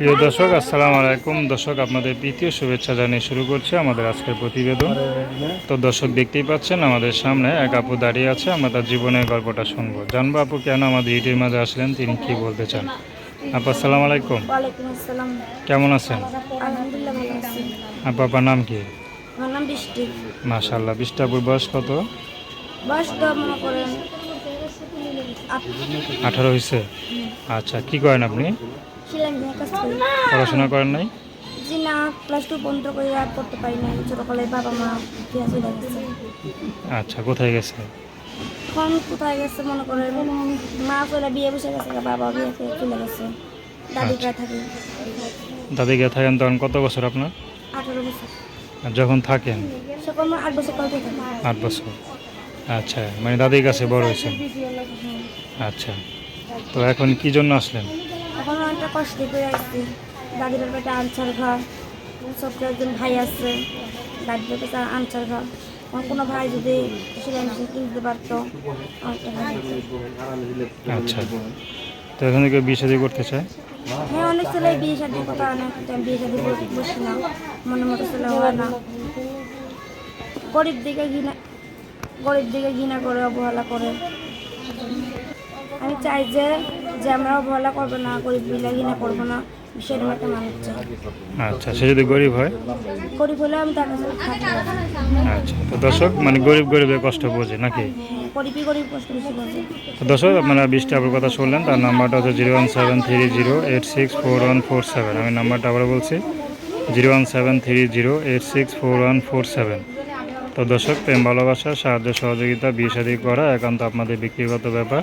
প্রিয় দর্শক আসসালামু আলাইকুম। দর্শক আপনাদের তৃতীয় শুভেচ্ছা জানিয়ে শুরু করছি আমাদের আজকের প্রতিবেদন। তো দর্শক দেখতেই পাচ্ছেন আমাদের সামনে এক আপু দাঁড়িয়ে আছে আমরা তার জীবনের গল্পটা শুনব। জানব আপু কেন আমাদের ইউটির মাঝে আসলেন তিনি কি বলতে চান? আপু আসসালামু আলাইকুম। কেমন আছেন? আপু আপনার নাম কি? মাশাল্লাহ বয়স কত? বয়স তো করেন আপ- আঠারো হয়েছে আচ্ছা কি করেন আপনি? পড়াশোনা করেন নাই? জি না ক্লাস টু পর্যন্ত করে আর পড়তে পারি না ছোটোকালে বাবা মা চলে গেছে। আচ্ছা কোথায় গেছে? এখন কোথায় গেছে মনে করেন মা চলে বিয়ে বসে গেছে বাবা বিয়ে চলে গেছে। দাদি কাছে থাকি। দাদি গিয়ে থাকেন তখন কত বছর আপনার? আঠারো বছর। আর যখন থাকেন? আট বছর আট বছর। আচ্ছা মানে দাদির কাছে বড় হয়েছেন? আচ্ছা তো এখন কি জন্য আসলেন? এখন অনেকটা কষ্ট করে আসছি দাদির পেটে আনসার ঘর সব একজন ভাই আছে দাদির পেটে আনসার ঘর। আমার কোনো ভাই যদি সেলাই মেশিন কিনতে পারতো হতো। আচ্ছা তো এখান থেকে বিয়ে শাদী করতে চায়? হ্যাঁ অনেক ছেলে বিয়ে শাদির কথা অনেক বিয়ে শাদি বসি না। মনে মতো ছেলে হয় না। গরিব দিকে ঘৃণা গরিব দিকে ঘৃণা করে অবহেলা করে। আমি চাই যে যে আমরা অবহেলা করব না গরিব ঘৃণা করব না সেরকম একটা মানুষ চাই। আচ্ছা সে যদি গরিব হয়? গরিব হলে আমি তার কাছে আচ্ছা তো দর্শক মানে গরিব গরিবের কষ্ট বোঝে নাকি? হ্যাঁ, গরিবই গরিব কষ্ট বেশি বোঝে। তো দর্শক আপনারা বিশটা আপনার কথা শুনলেন তার নাম্বারটা হচ্ছে zero one seven three zero eight six four one four seven. আমি নাম্বারটা আবার বলছি zero one seven three zero eight six four one four seven. তো দর্শক প্রেম ভালোবাসা সাহায্য সহযোগিতা বিয়ে শাদী করা একান্ত আপনাদের ব্যক্তিগত ব্যাপার।